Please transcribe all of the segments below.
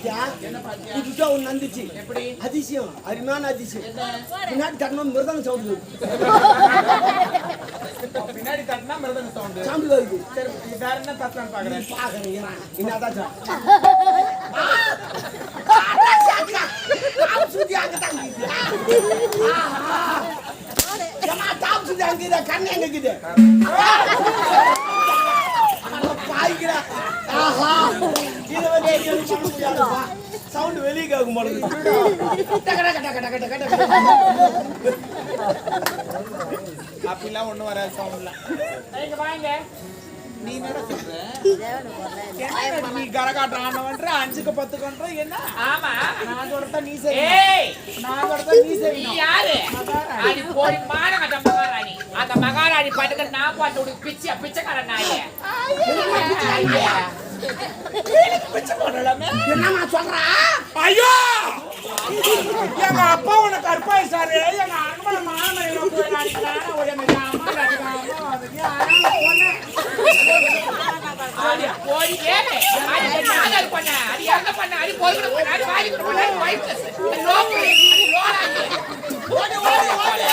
பாத்தியா? புதுசா ஒண்ணு எப்படி? அதிசயம் அருமையான அதிசயம் பின்னாடி தட்டணும் மிருதங்க சவுண்ட் பின்னாடி தட்டினா மிருதங்க சவுண்டு சவுண்ட் வருது வேற என்ன பாக்குறேன் என்னதான் கண்ணு எங்க இருக்குது சவுண்ட் வெளியே கேட்கும் போல இருக்கு. டக டக டக டக டக டக டக. அப்படிலாம் ஒண்ணும் வராது சவுண்ட்ல இங்க வாங்க. நீ என்ன சொல்ற? நீ கரகாட்டம் ஆனவன்ற அஞ்சுக்கு பத்துக்குன்ற என்ன? ஆமா. நான் சொல்றத நீ சரி ஏய். நான் சொல்றத நீ நீ சரி யாரு? மானகட்ட மகாராணி. அந்த மகாராணி பட்டுக்க நான் பாட்டு உனக்கு பிச்சை பிச்சைக்கார நாயே என்னம்மா சொல்றா ஐயோ எங்க அப்பா உனக்கு கற்பாய் சாரு எங்க அண்ணன் மாமன் பண்ண அடி பண்ண அடி போய் பண்ண அடி வாடி பண்ண அடி வைப்லஸ் லோக்கு அடி லோராங்க ஓடி ஓடி ஓடி அடி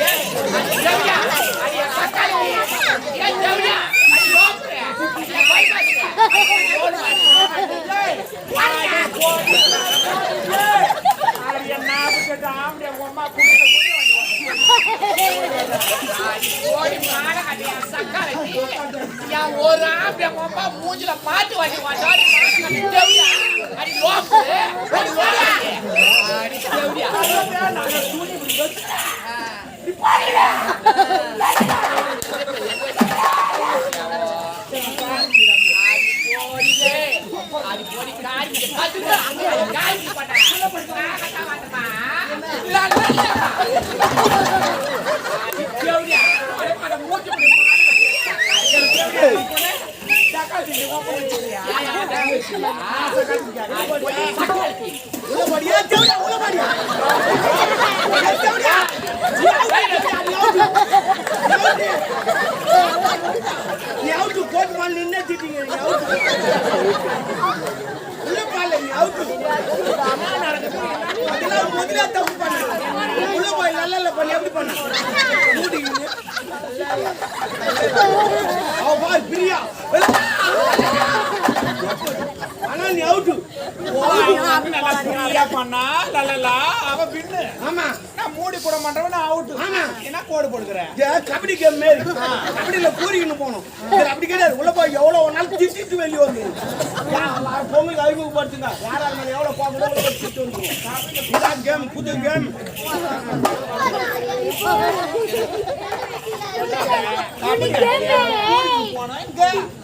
ஏய், அடி ஜவுயா அடி சக்காலி ஏய் ஜவுயா அடி லோக்கு அடி வைப்லஸ் அடி போடி மானகட்ட சக்காலி என் ஒரு ஆம்பளை அம்மா மூஞ்சில மாட்டு வாங்கி வாட்டாடி அடி ஜவுயா அடி லோக்கு அடி லோராங்க அடி நீ நின்னு திட்டிங்க நீ அவுட்டு உள்ள பால நீ அவுட்டு அதெல்லாம் முதல்ல தப்பு பண்ண உள்ள போய் நல்ல நல்ல பண்ணி எப்படி பண்ண மூடிக்கிங்க அவ பார் பிரியா ஆனா நீ அவுட்டு பண்ணா? லலலா அவ பின்னு ஆமா. நான் மூடி போட மாட்டேன் நான் அவுட் ஆமா. என்ன கோடு போடுக்கிறேன் ஏ, கபடி கேம் மாரி. கபடியில கூறிக்கின்னு போனோம். இது அப்படி கிடையாது. உள்ள போய் எவ்வளவு நாள் திட்டிட்டு வெளியே வந்து. பொங்கலுக்கு அறிமுகப்படுத்துங்க? யாரா இருந்தாலும் எவ்வளவு போகணும் திட்டு வந்துருவோம் இதான் கேம் புது கேம் போனோம்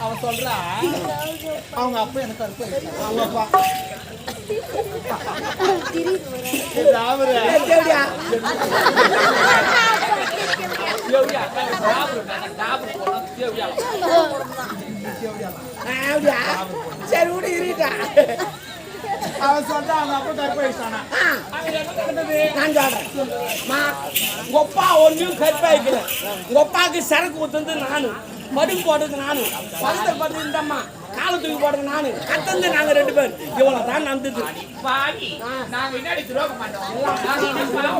அவன் சொல்றா. அவங்க அப்பா எனக்கு கருப்பு அவங்க அப்பா சரி விடு இருட்டா அவன் சொல்றா அவங்க அப்பா கருப்பு வயசானா நான் சொல்றேன் உங்க அப்பா ஒன்றும் கற்பாய்க்கல உங்க அப்பாவுக்கு சரக்கு ஊத்துறது நானு போடுறது நானும் பழத்தை போடுறது அம்மா காலை தூக்கி போடுறது நானு. கத்தந்து நாங்க ரெண்டு பேர். இவ்வளவு தான் நடந்தது. பாவி நாங்க என்னடி துரோகம் பண்ணோம்.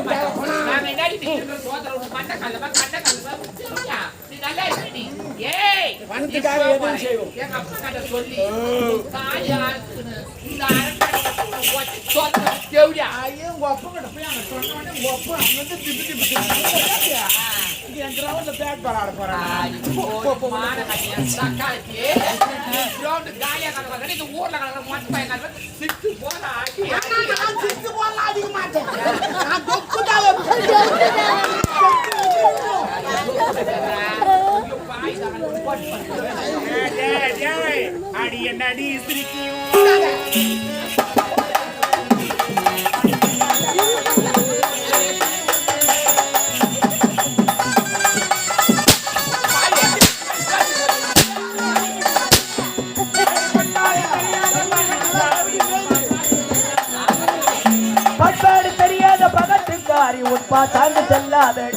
பணத்துக்காக எதுவும் செய்வோம். எங்க அப்பா கிட்ட சொல்லி தாலி அறுத்துன்னு இந்த அரண்மனை போட்டு சோதர தேவடியா ஐயோ உங்க அப்பா கிட்ட போய் அங்க சொன்ன உடனே அப்பா அங்க வந்து திப்பு திப்பு கிரவுண்ட்ல பேட் பால் ஆட போறாங்க காலியா கணக்கு இந்த ஊர்ல கணக்கு மொத்த பையன் சிக்ஸ் போல ஆடி நான் சிக்ஸ் போல அடிக்க மாட்டேன். நான் தொக்குதா அடி என்னடி சிரிக்கும் যাবে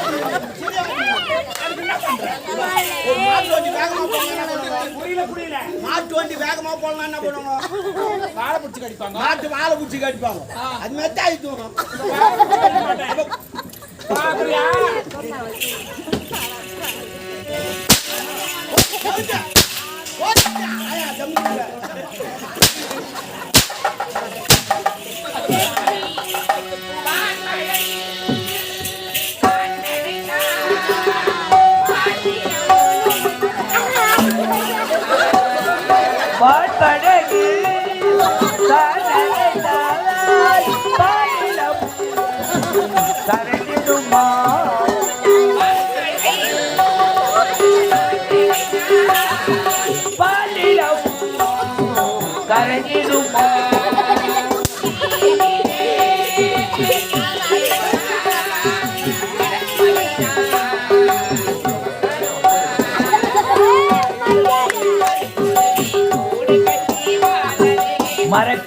ஒரு மாட்டு வண்டி வேகமா போகலாம் புரியல புரியல மாட்டு வண்டி வேகமா போகலாம் என்ன பண்ணுவாங்க? மாட்டு வாழை பிடிச்சி கடிப்பாங்க. அது மாதிரி தாய் தூக்கம் பாக்குறியா? பாட்பாடு.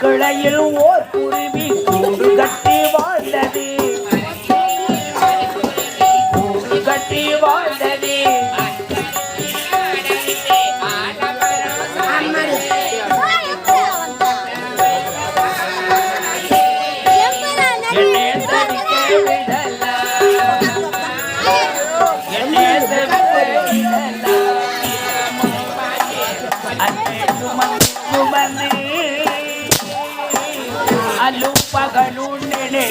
குளையில் நாளும் பகலும் நினை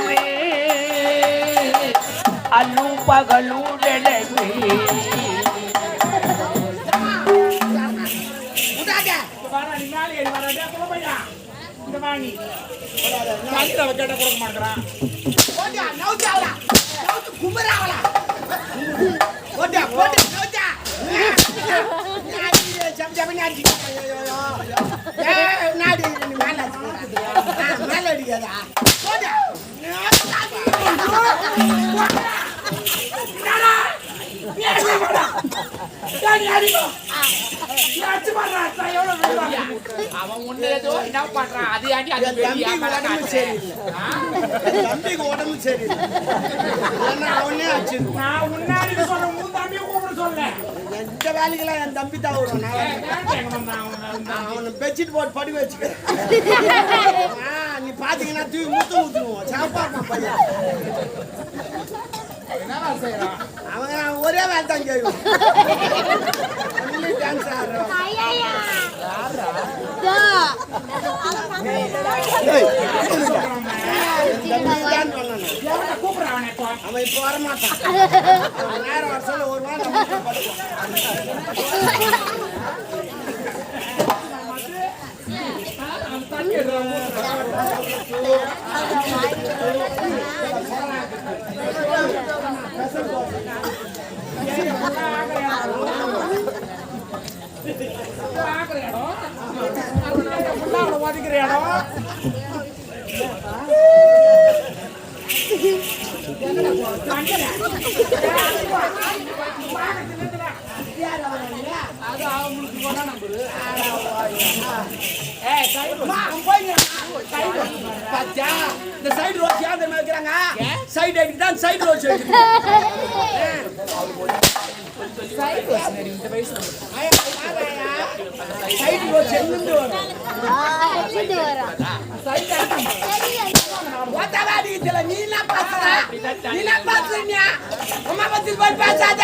மே ಅಲ್ಲೂ ಪಗಲು ನೆನಪಿ மேல அடிக்காதா அவன் உடம்பு சரி நான் முன்னாடி சொல்றேன் எந்த வேலைக்கெல்லாம் என் தம்பி தான் வரும் அவன்? பெட்ஷீட் போட்டு படுக்க வச்சுக்கிறேன் ஆ, நீ பாத்தீங்கன்னா தூக்கி முத்து ஊத்துவோம் சாப்பாடு பையன். அவன் ஒரே வேலை தான் செய்வான். ஆடுறான். ஏய், என் தம்பி தான் சொன்னானே. எவனை கூப்பிடுறான் அவனை இப்போ? அவன் இப்ப வரமாட்டான் அவன் நேரம் வர சொல்ல ஒரு வாரம் நம்ம பாத்தியா? இந்த side road ஏன் தெரியுமா வைக்கிறாங்க? Side அடிக்கு தான். ஆயா, ஆயா, side road எங்கிருந்து வரும்? நீ என்ன பேசுற? நீ என்ன பேசுறீங்க? அம்மா பத்தி போய் பேசாத.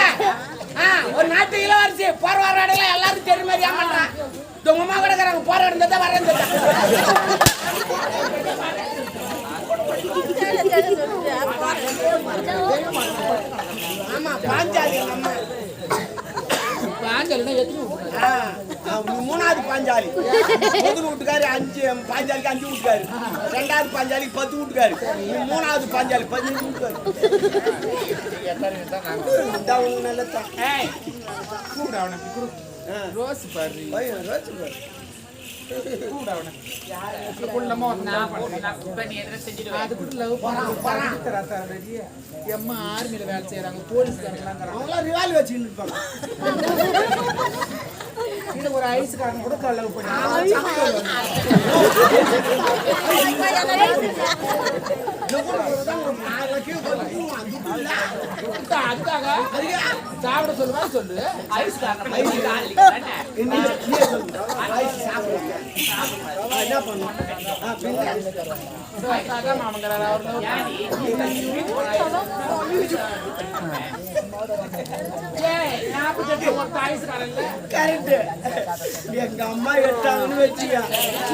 ஒரு நாட்டு இளவரசி போற வர இடத்துல எல்லாரும் தெரியும் மாதிரி ஏமாட்டான் உங்க அம்மா கூட இருக்கிறாங்க போற இடம் தான் ஆமா பாஞ்சாலி நம்ம மூணாவது பாஞ்சாலி முதல் வீட்டுக்காரு அஞ்சு பாஞ்சாலிக்கு அஞ்சு வீட்டுக்காரு ரெண்டாவது பாஞ்சாலிக்கு பத்து வீட்டுக்காரு மூணாவது பாஞ்சாலி பதினஞ்சு வீட்டுக்காரு நல்லதான். ரோஸ் பாரு ரோஸ் பாரு. எம்மா ஆர்மியில வேலை செய்யறாங்க போலீஸ்காரங்களாம் அவங்களாம் வச்சுக்கிட்டு இருப்பாங்க இது ஒரு ஐஸ்காரன் கூட கல்லவு பண்ணி சாப்பிட சொல்லுவா சொல்லு ஐஸ் என்ன மாமங்கிறார் கரெக்ட் எங்க அம்மா எட்டாங்கன்னு வச்சுக்க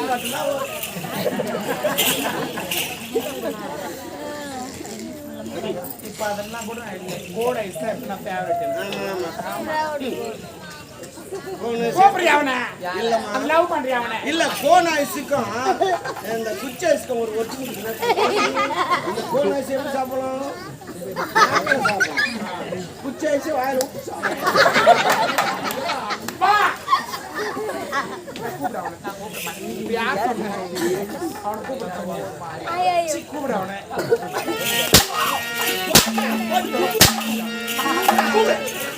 மட்டும்தான் வரும். இப்ப அதெல்லாம் கூட நான் இல்லை கோட் ஐஸ் தான் இப்ப நான் ஃபேவரட்? இல்ல கோன் ஐஸுக்கும் இந்த குச்சி ஐஸுக்கும் ஒரு இந்த கோன் ஐஸ் எப்படி சாப்பிடலாம். குச்சி ஐஸ் வாயில உப்பு கூப்பிடு அவனை. ごめん。